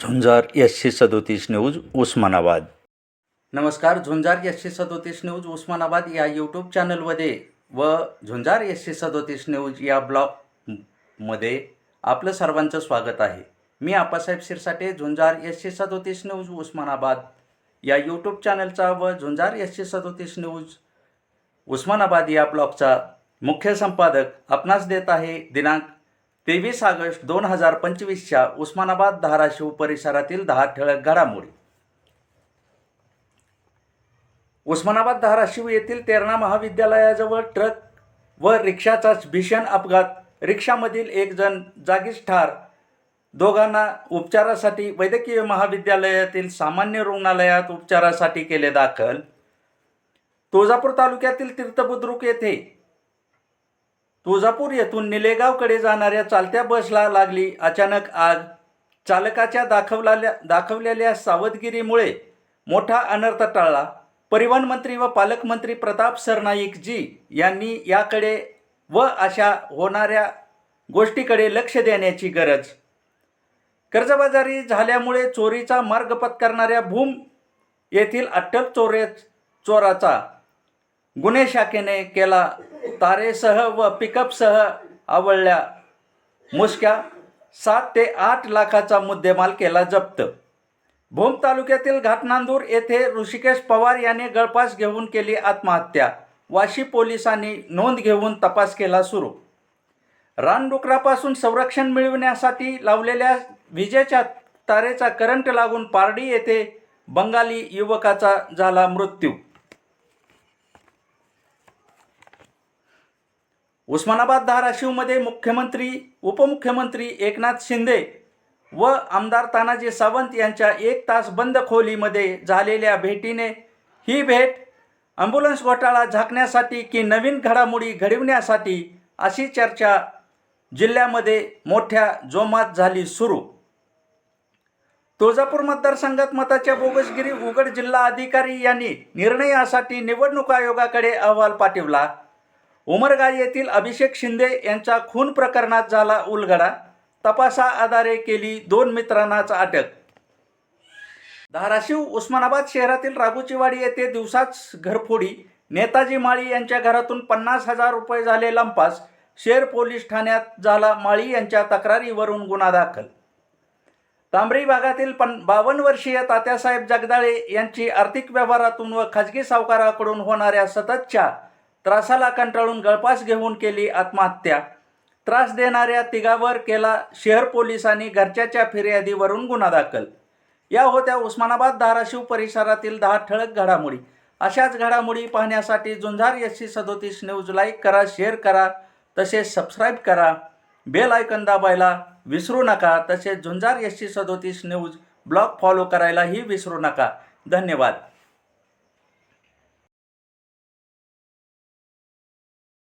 झुंजार एसशे सदोतीस न्यूज उस्मानाबाद. नमस्कार झुंजार एसशे सदोतीस न्यूज उस्मानाबाद या यूट्यूब चॅनलमध्ये व झुंजार एसशे सदोतीस न्यूज या ब्लॉगमध्ये आपलं सर्वांचं स्वागत आहे. मी आप्पासाहेब शिरसाटे झुंजार एसशे सदोतीस न्यूज उस्मानाबाद. या यूट्यूब चॅनलचा व झुंजार एसशे सदोतीस न्यूज उस्मानाबाद या ब्लॉगचा मुख्य संपादक आपणास देत आहे दिनांक तेवीस ऑगस्ट दोन हजार पंचवीसच्या उस्मानाबाद धाराशिव परिसरातील दहा ठळक घडामोडी. उस्मानाबाद धाराशिव येथील तेरणा महाविद्यालयाजवळ ट्रक व रिक्षाचा भीषण अपघात. रिक्षामधील एक जण जागीच ठार. दोघांना उपचारासाठी वैद्यकीय महाविद्यालयातील सामान्य रुग्णालयात उपचारासाठी केले दाखल. तुळजापूर तालुक्यातील तीर्थबुद्रुक येथे तुळजापूर येथून निलेगावकडे जाणाऱ्या चालत्या बसला लागली. अचानक आग. चालकाच्या दाखवलेल्या दाखवलेल्या सावधगिरीमुळे मोठा अनर्थ टळला. परिवहन मंत्री व पालकमंत्री प्रताप सरनाईक जी यांनी याकडे व अशा होणाऱ्या गोष्टीकडे लक्ष देण्याची गरज. कर्जबाजारी झाल्यामुळे चोरीचा मार्ग पत्करणाऱ्या भूम येथील अट्टल चोरे चोराचा गुन्हे शाखेने केला. तारेसह व पिकअपसह आवळल्या मुसक्या. सात ते आठ लाखाचा मुद्देमाल केला जप्त. भूम तालुक्यातील घाटनांदूर येथे ऋषिकेश पवार याने गळपास घेऊन केली आत्महत्या. वाशी पोलिसांनी नोंद घेऊन तपास केला सुरू. रानडुकरापासून संरक्षण मिळविण्यासाठी लावलेल्या विजेच्या तारेचा करंट लागून पारडी येथे बंगाली युवकाचा झाला मृत्यू. उस्मानाबाद धाराशिवमध्ये मुख्यमंत्री उपमुख्यमंत्री एकनाथ शिंदे व आमदार तानाजी सावंत यांच्या एक तास बंद खोलीमध्ये झालेल्या भेटीने ही भेट ॲम्ब्युलन्स घोटाळा झाकण्यासाठी की नवीन घडामोडी घडविण्यासाठी अशी चर्चा जिल्ह्यामध्ये मोठ्या जोमात झाली सुरू. तुळजापूर मतदारसंघात मताच्या बोगसगिरी उघड जिल्हा अधिकारी यांनी निर्णयासाठी निवडणूक आयोगाकडे अहवाल पाठवला. उमरगा येथील अभिषेक शिंदे यांच्या खून प्रकरणात झाला उलगडा. तपासा आधारे केली दोन मित्रांनाच अटक. धाराशिव उस्मानाबाद शहरातील राघुचीवाडी येथे दिवसाच घरफोडी. नेताजी माळी यांच्या घरातून पन्नास हजार रुपये झाले लंपास. शेर पोलीस ठाण्यात झाला माळी यांच्या तक्रारीवरून गुन्हा दाखल. तांबरी भागातील पन बावन्न वर्षीय तात्यासाहेब जगदाळे यांची आर्थिक व्यवहारातून व खाजगी सावकाराकडून होणाऱ्या सततच्या त्रासाला कंटाळून गळपास घेऊन केली आत्महत्या. त्रास देणाऱ्या तिघावर केला शहर पोलिसांनी घरच्याच्या फिर्यादीवरून गुन्हा दाखल. या होत्या उस्मानाबाद धाराशिव परिसरातील दहा ठळक घडामोडी. अशाच घडामोडी पाहण्यासाठी झुंझार एस सी सदोतीस न्यूज लाईक करा शेअर करा तसेच सबस्क्राईब करा. बेल आयकन दाबायला विसरू नका तसेच झुंजार एस सी सदोतीस न्यूज ब्लॉग फॉलो करायलाही विसरू नका. धन्यवाद.